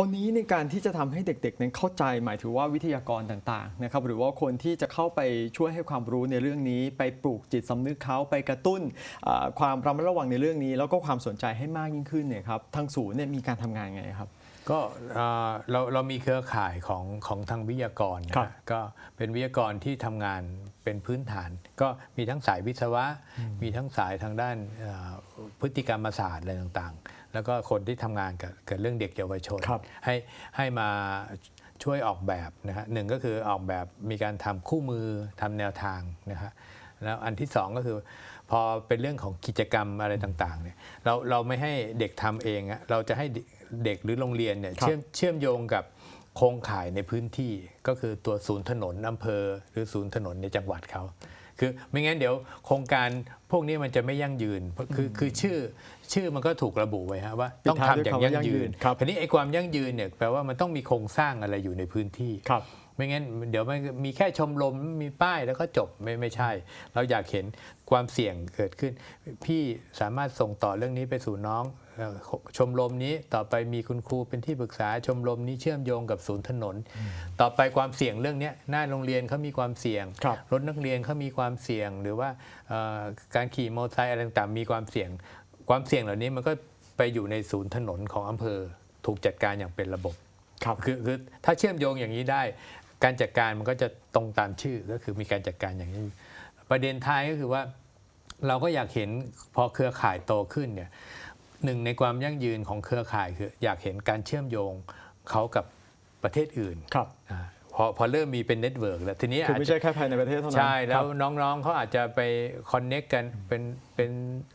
ราวนี้ในการที่จะทำให้เด็กๆนั้นเข้าใจหมายถึงว่าวิทยากรต่างๆนะครับหรือว่าคนที่จะเข้าไปช่วยให้ความรู้ในเรื่องนี้ ไปปลูกจิตสำนึกเขาไปกระตุ้นความระมัดระวังในเรื่องนี้ แล้วก็ความสนใจให้มากยิ่งขึ้นเนี่ยครับทางศูนย์เนี่ยมีการทำงานไงครับ ก็เอ่อเราเรามีเครือข่ายของของทางวิทยากรนะครับฮะก็เป็นวิทยากรที่ทำงานเป็นพื้นฐาน ก็มีทั้งสายวิศวะ มีทั้งสายทางด้านเอ่อพฤติกรรมศาสตร์อะไรต่างๆ แล้วก็คนที่ทำงานกับกับเรื่องเด็กเยาวชนครับให้ให้มาช่วยออกแบบนะฮะหนึ่งก็คือออกแบบมีการทำคู่มือทำแนวทางนะฮะ แล้วอันที่สองก็คือ พอเป็นเรื่องของกิจกรรมอะไรต่างๆเนี่ยเราเราไม่ให้เด็กทำเองอะเราจะให้เด็กหรือโรงเรียนเนี่ยครับเชื่อมเชื่อมโยงกับโครงข่ายในพื้นที่ก็คือตัวศูนย์ถนนอำเภอ หรือศูนย์ถนนในจังหวัดเขาคือไม่งั้นเดี๋ยวโครงการพวกนี้มันจะไม่ยั่งยืนเพราะคือคือชื่อชื่อมันก็ถูกระบุไว้ฮะว่าต้องทำอย่างยั่งยืนครับทีนี้ไอ้ความยั่งยืนเนี่ยแปลว่ามันต้องมีโครงสร้างอะไรอยู่ในพื้นที่ครับ ไม่งั้นเดี๋ยวมันมีแค่ชมรมมีป้ายแล้วก็จบไม่ไม่ใช่ เราอยากเห็นความเสี่ยงเกิดขึ้น พี่สามารถส่งต่อเรื่องนี้ไปสู่น้องเอ่อชมรมนี้ต่อไปมีคุณครูเป็นที่ปรึกษาชมรมนี้เชื่อมโยงกับศูนย์ถนน ต่อไปความเสี่ยงเรื่องเนี้ยหน้าโรงเรียนเขามีความเสี่ยงครับรถนักเรียนเขามีความเสี่ยง หรือว่าเอ่อการขี่มอเตอร์ไซค์อะไรต่างๆมีความเสี่ยง ความเสี่ยงเหล่านี้มันก็ไปอยู่ในศูนย์ถนนของอำเภอ ถูกจัดการอย่างเป็นระบบครับคือคือถ้าเชื่อมโยงอย่างนี้ได้ การจัดการมันก็จะตรงตามชื่อก็คือมีการจัดการอย่างนี้ ประเด็นท้ายก็คือว่าเราก็อยากเห็นพอเครือข่ายโตขึ้นเนี่ยหนึ่งในความยั่งยืนของเครือข่ายคืออยากเห็นการเชื่อมโยงเขากับประเทศอื่นครับอ่าพอพอเริ่มมีเป็นเน็ตเวิร์กแล้วทีนี้คืออาจไม่จะใช่แค่ภายในประเทศเท่านั้น ใช่ แล้ควรับน้องๆเขาอาจจะไปคอนเน็กกันเป็นเป็น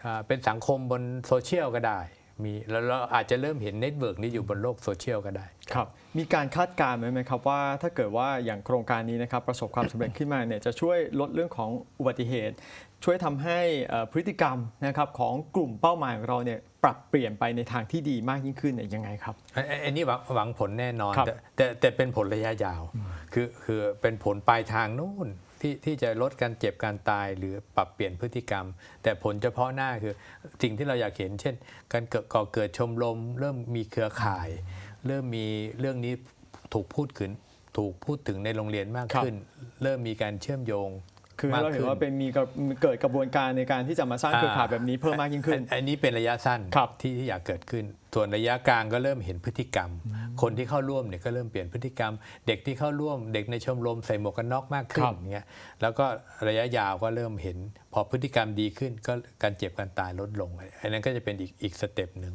อ่าเป็นสังคมบนโซเชียลก็ได้ มีแล้วเราอาจจะเริ่มเห็นเน็ตเวิร์กนี้อยู่บนโลกโซเชียลก็ได้ ครับมีการคาดการณ์ไหมไหมครับว่าถ้าเกิดว่าอย่างโครงการนี้นะครับประสบความสำเร็จขึ้นมาเนี่ยจะช่วยลดเรื่องของอุบัติเหตุ ช่วยทำให้เอ่อพฤติกรรมนะครับของกลุ่มเป้าหมายของเราเนี่ยปรับเปลี่ยนไปในทางที่ดีมากยิ่งขึ้นเนี่ยยังไงครับอันอันอันนี้หวังหวังผลแน่นอน ครับแต่แต่แต่เป็นผลระยะยาว คือคือเป็นผลปลายทางนู่น ที่ที่จะลดการเจ็บการตายหรือปรับเปลี่ยนพฤติกรรม แต่ผลเฉพาะหน้าคือสิ่งที่เราอยากเห็น เช่น การเกิดก่อเกิดชมรมเริ่มมีเครือข่าย เริ่มมีเรื่องนี้ถูกพูดขึ้นถูกพูดถึงในโรงเรียนมากขึ้น เริ่มมีการเชื่อมโยง คือมากเราเห็นขึ้นว่าเป็นมีกระเกิดกระบวนการในการที่จะมาสร้างเครือข่ายแบบนี้เพิ่มมากยิ่งขึ้น อัอันนี้เป็นระยะสั้นครับที่ที่อยากเกิดขึ้น ส่วนระยะกลางก็เริ่มเห็นพฤติกรรม คนที่เข้าร่วมเนี่ยก็เริ่มเปลี่ยนพฤติกรรม เด็กที่เข้าร่วมเด็กในชมรมใส่หมวกกันน็อกมากขึ้นครับอย่างเงี้ยแล้วก็ระยะยาวก็เริ่มเห็น พอพฤติกรรมดีขึ้นก็การเจ็บการตายลดลงอันนั้นก็จะเป็นอีกอีกสเต็ปหนึ่ง